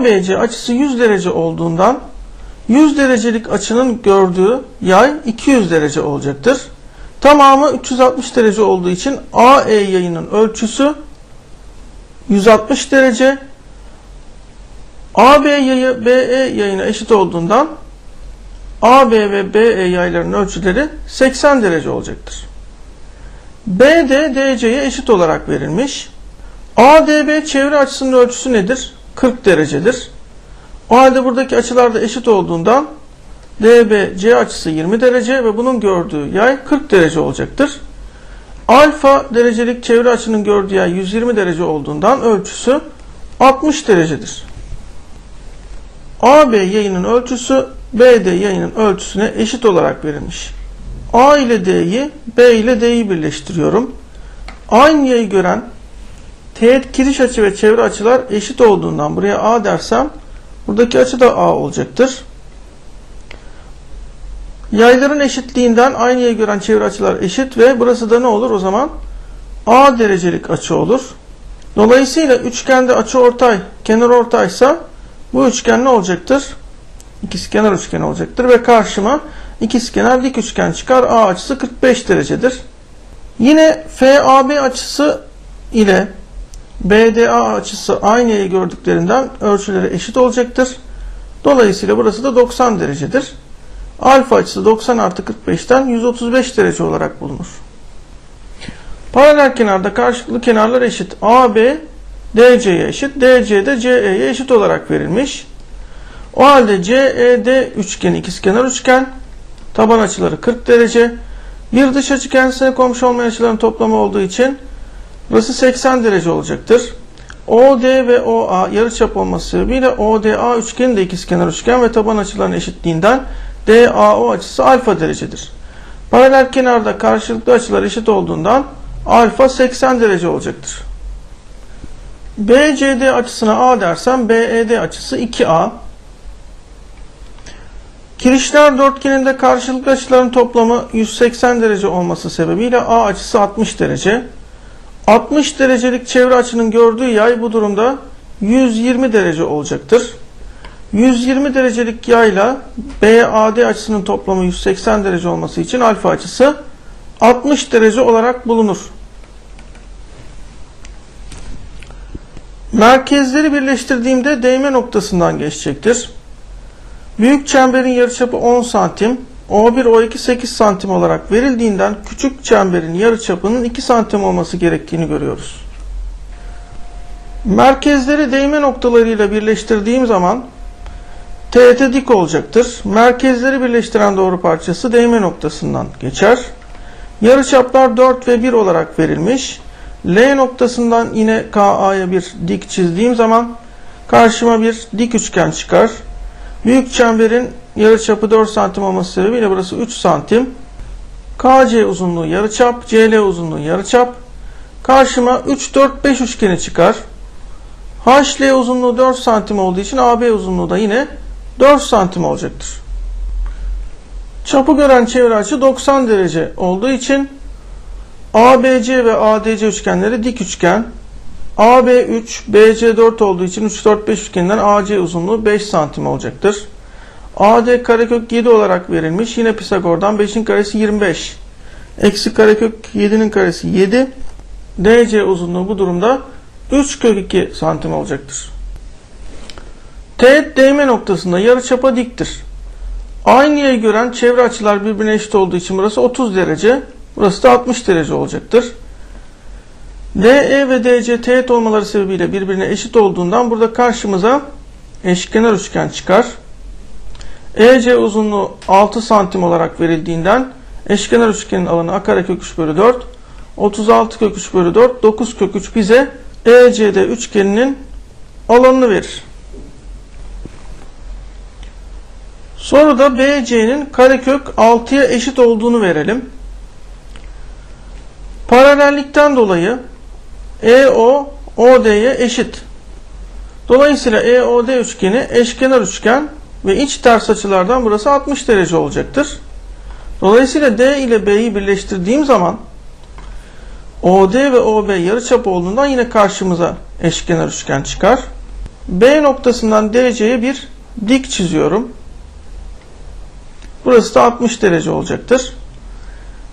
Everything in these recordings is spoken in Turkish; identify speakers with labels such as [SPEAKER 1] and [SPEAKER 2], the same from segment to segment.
[SPEAKER 1] ABC açısı 100 derece olduğundan 100 derecelik açının gördüğü yay 200 derece olacaktır. Tamamı 360 derece olduğu için AE yayının ölçüsü 160 derece. AB yayı BE yayına eşit olduğundan AB ve BE yaylarının ölçüleri 80 derece olacaktır. BD DC'ye eşit olarak verilmiş. ADB çevre açısının ölçüsü nedir? 40 derecedir. O halde buradaki açılar da eşit olduğundan DBC açısı 20 derece ve bunun gördüğü yay 40 derece olacaktır. Alfa derecelik çevre açının gördüğü yay 120 derece olduğundan ölçüsü 60 derecedir. AB yayının ölçüsü BD yayının ölçüsüne eşit olarak verilmiş. A ile D'yi, B ile D'yi birleştiriyorum. Aynı yayı gören teğet kiriş açı ve çevre açılar eşit olduğundan buraya A dersem buradaki açı da A olacaktır. Yayların eşitliğinden aynı yayı gören çevre açılar eşit ve burası da ne olur o zaman? A derecelik açı olur. Dolayısıyla üçgende açı ortay, kenar ortaysa bu üçgen ne olacaktır? İkizkenar üçgen olacaktır ve karşıma ikizkenar dik üçgen çıkar. A açısı 45 derecedir. Yine FAB açısı ile BDA açısı aynı yayı gördüklerinden ölçüleri eşit olacaktır. Dolayısıyla burası da 90 derecedir. Alfa açısı 90 artı 45'ten 135 derece olarak bulunur. Paralel kenarda karşılıklı kenarlar eşit. AB DC'ye eşit, DC de CE'ye eşit olarak verilmiş. O halde CED üçgeni ikizkenar üçgen, taban açıları 40 derece. Bir dış açı kendisine komşu olmayan açıların toplamı olduğu için burası 80 derece olacaktır. OD ve OA yarıçap olması sebebiyle ODA üçgeni de ikizkenar üçgen ve taban açılarının eşitliğinden DAO açısı alfa derecedir. Paralel kenarda karşılıklı açılar eşit olduğundan alfa 80 derece olacaktır. BCD açısına A dersem BED açısı 2A. Kirişler dörtgeninde karşılıklı açıların toplamı 180 derece olması sebebiyle A açısı 60 derece. 60 derecelik çevre açının gördüğü yay bu durumda 120 derece olacaktır. 120 derecelik yayla BAD açısının toplamı 180 derece olması için alfa açısı 60 derece olarak bulunur. Merkezleri birleştirdiğimde değme noktasından geçecektir. Büyük çemberin yarıçapı 10 santim, O1, O2 8 santim olarak verildiğinden küçük çemberin yarıçapının 2 santim olması gerektiğini görüyoruz. Merkezleri değme noktalarıyla birleştirdiğim zaman teğet dik olacaktır. Merkezleri birleştiren doğru parçası değme noktasından geçer. Yarıçaplar 4 ve 1 olarak verilmiş. L noktasından yine KA'ya bir dik çizdiğim zaman karşıma bir dik üçgen çıkar. Büyük çemberin yarıçapı 4 santim olması sebebiyle burası 3 santim. KC uzunluğu yarıçap, CL uzunluğu yarıçap. Karşıma 3, 4, 5 üçgeni çıkar. HL uzunluğu 4 santim olduğu için AB uzunluğu da yine 4 santim olacaktır. Çapı gören çevre açı 90 derece olduğu için ABC ve ADC üçgenleri dik üçgen. AB 3, BC 4 olduğu için 3, 4, 5 üçgeninden AC uzunluğu 5 santim olacaktır. AD karekök 7 olarak verilmiş. Yine Pisagor'dan 5'in karesi 25. Eksi karekök 7'nin karesi 7. DC uzunluğu bu durumda 3 kök 2 santim olacaktır. Teğet değme noktasında yarıçapa diktir. Aynı yayı gören çevre açılar birbirine eşit olduğu için burası 30 derece. Burası da 60 derece olacaktır. DE ve DC teğet olmaları sebebiyle birbirine eşit olduğundan burada karşımıza eşkenar üçgen çıkar. EC uzunluğu 6 santim olarak verildiğinden eşkenar üçgenin alanı a kare kök 3 bölü 4 36 kök 3 bölü 4 9 kök 3 bize ECD üçgeninin alanını verir. Sonra da BC'nin karekök 6'ya eşit olduğunu verelim. Paralellikten dolayı EO OD'ye eşit. Dolayısıyla EOD üçgeni eşkenar üçgen ve iç ters açılardan burası 60 derece olacaktır. Dolayısıyla D ile B'yi birleştirdiğim zaman OD ve OB yarıçap olduğundan yine karşımıza eşkenar üçgen çıkar. B noktasından DC'ye bir dik çiziyorum. Burası da 60 derece olacaktır.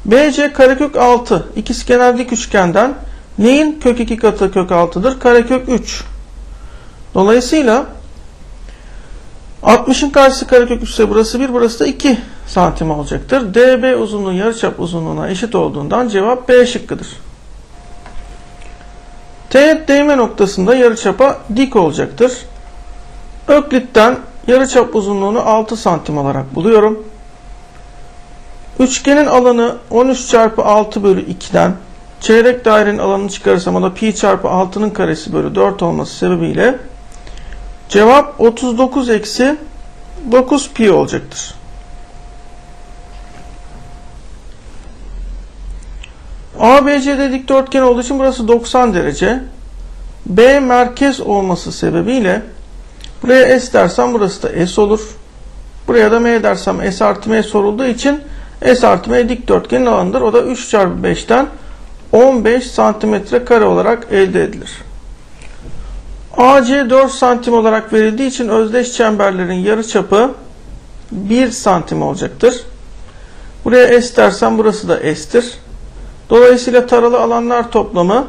[SPEAKER 1] BC karekök 6. İkizkenar dik üçgenden neyin kök 2 katı kök 6'dır? Karekök 3. Dolayısıyla 60'ın karşısı karekök 3 ise burası 1, burası da 2 santim olacaktır. DB uzunluğu yarıçap uzunluğuna eşit olduğundan cevap B şıkkıdır. Teğet değme noktasında yarıçapa dik olacaktır. Öklitten yarıçap uzunluğunu 6 santim olarak buluyorum. Üçgenin alanı 13 çarpı 6 bölü 2'den çeyrek dairenin alanını çıkarırsam o da pi çarpı 6'nın karesi bölü 4 olması sebebiyle cevap 39 eksi 9 pi olacaktır. ABC'de dikdörtgen olduğu için burası 90 derece. B merkez olması sebebiyle buraya S dersem burası da S olur. Buraya da M dersem S artı M sorulduğu için S artı M dikdörtgenin alanıdır. O da 3 çarpı 5'ten 15 santimetre kare olarak elde edilir. AC 4 santim olarak verildiği için özdeş çemberlerin yarıçapı 1 santim olacaktır. Buraya S dersem burası da S'tir. Dolayısıyla taralı alanlar toplamı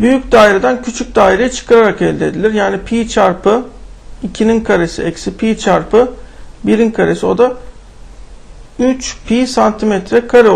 [SPEAKER 1] büyük daireden küçük daireye çıkararak elde edilir. Yani pi çarpı 2'nin karesi eksi pi çarpı 1'in karesi o da 3 pi santimetre kare